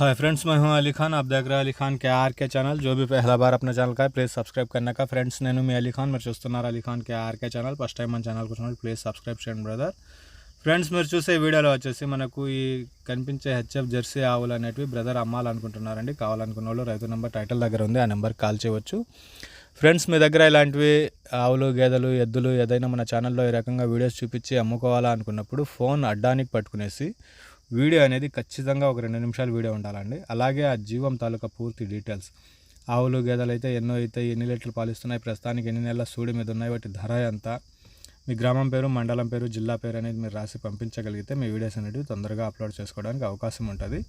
Hi friends मैं हूं अली खान आप देख रहे हैं अली खान के आर के ఛానల్ जो भी पहला बार अपने ఛానల్ का है ప్లీజ్ సబ్స్క్రైబ్ करने का ఫ్రెండ్స్ నేను మీ అలీ ఖాన్ మీరు చూస్తున్నారు Ali Khan K RK channel first time మన ఛానల్ కూర్చున్నారు ప్లీజ్ సబ్స్క్రైబ్ చేయండి బ్రదర్ ఫ్రెండ్స్ మీరు చూసే వీడియోలో వచ్చేసి మనకు ఈ కనిపించే హెచ్ఎఫ్ జెర్సీ ఆవులు అనేటివి బ్రదర్ అమ్మాలనుకుంటున్నారండి కావాలనుకున్న వాళ్ళు రైతు నెంబర్ టైటిల్ దగ్గర ఉంది ఆ నెంబర్కి కాల్ చేయవచ్చు ఫ్రెండ్స్ మీ దగ్గర ఇలాంటివి ఆవులు గేదెలు ఎద్దులు ఏదైనా మన ఛానల్లో ఈ రకంగా వీడియోస్ చూపించి అమ్ముకోవాలా అనుకున్నప్పుడు ఫోన్ అడ్డానికి పట్టుకునేసి వీడియో అనేది ఖచ్చితంగా ఒక రెండు నిమిషాలు వీడియో ఉండాలండి. అలాగే ఆ జీవం తాలూకా పూర్తి డీటెయిల్స్. ఆవులు గేదెలు అయితే ఎన్నో అయితే ఎన్ని లీటర్లు పాలిస్తున్నాయి ప్రస్తుతానికి ఎన్ని నెలల సూడి మీద ఉన్నాయి వాటి ధర ఎంత? మీ గ్రామం పేరు మండలం పేరు జిల్లా పేరు అనేది మీరు రాసి పంపించగలిగితే మీ వీడియోస్ అనేవి తొందరగా అప్లోడ్ చేసుకోవడానికి అవకాశం ఉంటుంది.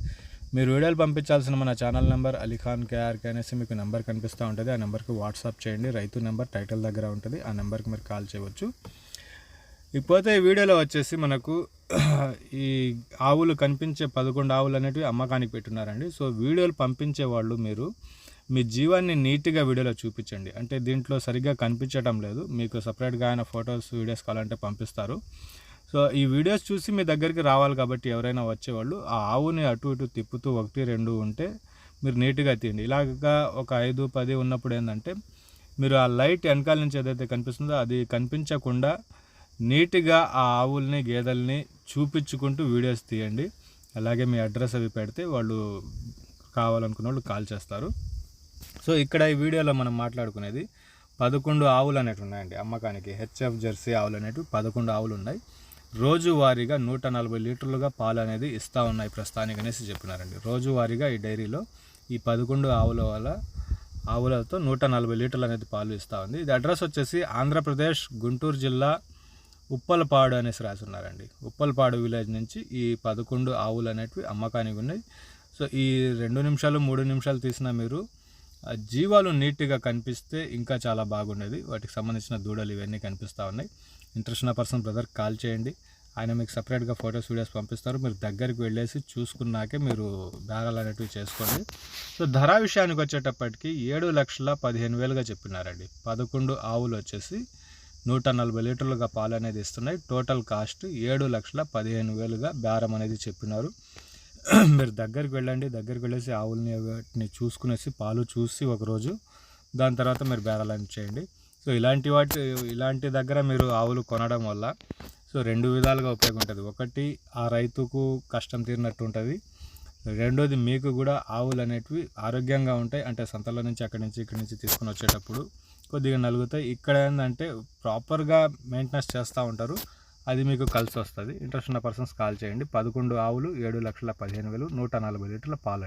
మీరు వీడియోలు పంపించాల్సిన మన ఛానల్ నెంబర్ అలీఖాన్ కేఆర్కే అనేసి మీకు నెంబర్ కనిపిస్తూ ఉంటుంది. ఆ నెంబర్కి వాట్సాప్ చేయండి. రైతు నెంబర్ టైటిల్ దగ్గర ఉంటుంది. ఆ నెంబర్కి మీరు కాల్ చేయవచ్చు. ఇకపోతే ఈ వీడియోలో వచ్చేసి మనకు ఈ ఆవులు కనిపించే పదకొండు ఆవులు అనేటివి అమ్మకానికి పెట్టున్నారండి. సో వీడియోలు పంపించే వాళ్ళు మీరు మీ జీవాన్ని నీట్గా వీడియోలో చూపించండి. అంటే దీంట్లో సరిగ్గా కనిపించడం లేదు. మీకు సపరేట్గా ఆయన ఫొటోస్ వీడియోస్ కావాలంటే పంపిస్తారు. సో ఈ వీడియోస్ చూసి మీ దగ్గరికి రావాలి కాబట్టి ఎవరైనా వచ్చేవాళ్ళు ఆ ఆవుని అటు ఇటు తిప్పుతూ ఒకటి రెండు ఉంటే మీరు నీట్గా తీయండి. ఇలాగా ఒక ఐదు పది ఉన్నప్పుడు ఏంటంటే మీరు ఆ లైట్ వెనకాల నుంచి ఏదైతే కనిపిస్తుందో అది కనిపించకుండా నీట్గా ఆ ఆవుల్ని గేదెల్ని చూపించుకుంటూ వీడియోస్ తీయండి. అలాగే మీ అడ్రస్ అవి పెడితే వాళ్ళు కావాలనుకున్న వాళ్ళు కాల్ చేస్తారు. సో ఇక్కడ ఈ వీడియోలో మనం మాట్లాడుకునేది పదకొండు ఆవులు అనేవి ఉన్నాయండి అమ్మకానికి. హెచ్ఎఫ్ జెర్సీ ఆవులు అనేవి పదకొండు ఆవులు ఉన్నాయి. రోజువారీగా నూట నలభై లీటర్లుగా పాలు అనేది ఇస్తూ ఉన్నాయి ప్రస్తుతానికి అనేసి చెప్పినారండి. రోజువారీగా ఈ డైరీలో ఈ పదకొండు ఆవుల వల్ల ఆవులతో నూట నలభై లీటర్లు అనేది పాలు ఇస్తూ ఉంది. ఇది అడ్రస్ వచ్చేసి ఆంధ్రప్రదేశ్ గుంటూరు జిల్లా ఉప్పలపాడు అనేసి రాసున్నారండి. ఉప్పలపాడు విలేజ్ నుంచి ఈ పదకొండు ఆవులు అనేటివి అమ్మకానికి ఉన్నాయి. సో ఈ రెండు నిమిషాలు మూడు నిమిషాలు తీసిన మీరు జీవాలు నీట్గా కనిపిస్తే ఇంకా చాలా బాగుండేది. వాటికి సంబంధించిన దూడలు ఇవన్నీ కనిపిస్తూ ఉన్నాయి. ఇంట్రెస్ట్ ఉన్న పర్సన్ బ్రదర్ కాల్ చేయండి. ఆయన మీకు సపరేట్గా ఫొటోస్ వీడియోస్ పంపిస్తారు. మీరు దగ్గరికి వెళ్ళేసి చూసుకున్నాకే మీరు బేరాలు అనేటివి చేసుకోండి. సో ధర విషయానికి వచ్చేటప్పటికి ఏడు లక్షల పదిహేను వేలుగా చెప్పినారండి. పదకొండు ఆవులు వచ్చేసి నూట నలభై లీటర్లుగా పాలు అనేది ఇస్తున్నాయి. టోటల్ కాస్ట్ ఏడు లక్షల పదిహేను వేలుగా బేరం అనేది చెప్పినారు. మీరు దగ్గరికి వెళ్ళండి. దగ్గరికి వెళ్ళేసి ఆవులని వాటిని చూసుకునేసి పాలు చూసి ఒకరోజు దాని తర్వాత మీరు బేరాలని చేయండి. సో ఇలాంటి వాటి ఇలాంటి దగ్గర మీరు ఆవులు కొనడం వల్ల సో రెండు విధాలుగా ఉపయోగం ఉంటుంది. ఒకటి ఆ రైతుకు కష్టం తీరినట్టు ఉంటుంది. రెండోది మీకు కూడా ఆవులు అనేటివి ఆరోగ్యంగా ఉంటాయి. అంటే సంతల నుంచి అక్కడి నుంచి ఇక్కడి నుంచి తీసుకొని వచ్చేటప్పుడు కొద్దిగా నలుగుతాయి. ఇక్కడ ఏంటంటే ప్రాపర్గా మెయింటెనెన్స్ చేస్తూ ఉంటారు. అది మీకు కలిసి వస్తుంది ఇంట్రెస్ట్ ఉన్న పర్సన్స్ కాల్ చేయండి. పదకొండు ఆవులు ఏడు లక్షల పదిహేను వేలు నూట నలభై లీటర్ల పాలు